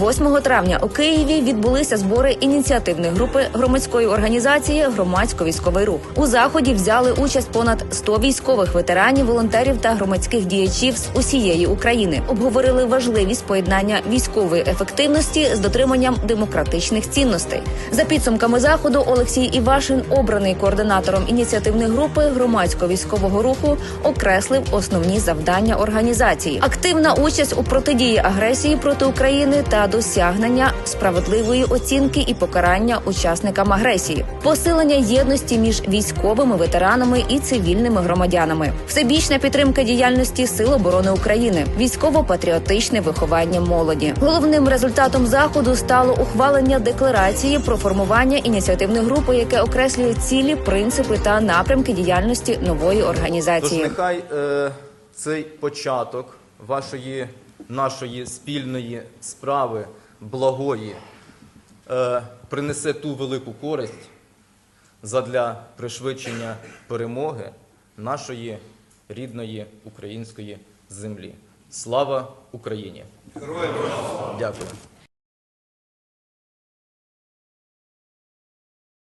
8 травня у Києві відбулися збори ініціативної групи громадської організації Громадсько-військовий рух. У заході взяли участь понад 100 військових ветеранів, волонтерів та громадських діячів з усієї України. Обговорили важливість поєднання військової ефективності з дотриманням демократичних цінностей. За підсумками заходу, Олексій Івашин, обраний координатором ініціативної групи громадського військового руху, окреслив основні завдання організації: активна участь у протидії агресії проти України та досягнення справедливої оцінки і покарання учасникам агресії, посилення єдності між військовими ветеранами і цивільними громадянами, всебічна підтримка діяльності Сил оборони України, військово-патріотичне виховання молоді. Головним результатом заходу стало ухвалення декларації про формування ініціативної групи, яке окреслює цілі, принципи та напрямки діяльності нової Тож організації. нехай е, цей початок вашої нашої спільної справи благої е, принесе ту велику користь задля пришвидшення перемоги нашої рідної української землі. Слава Україні! Дякую.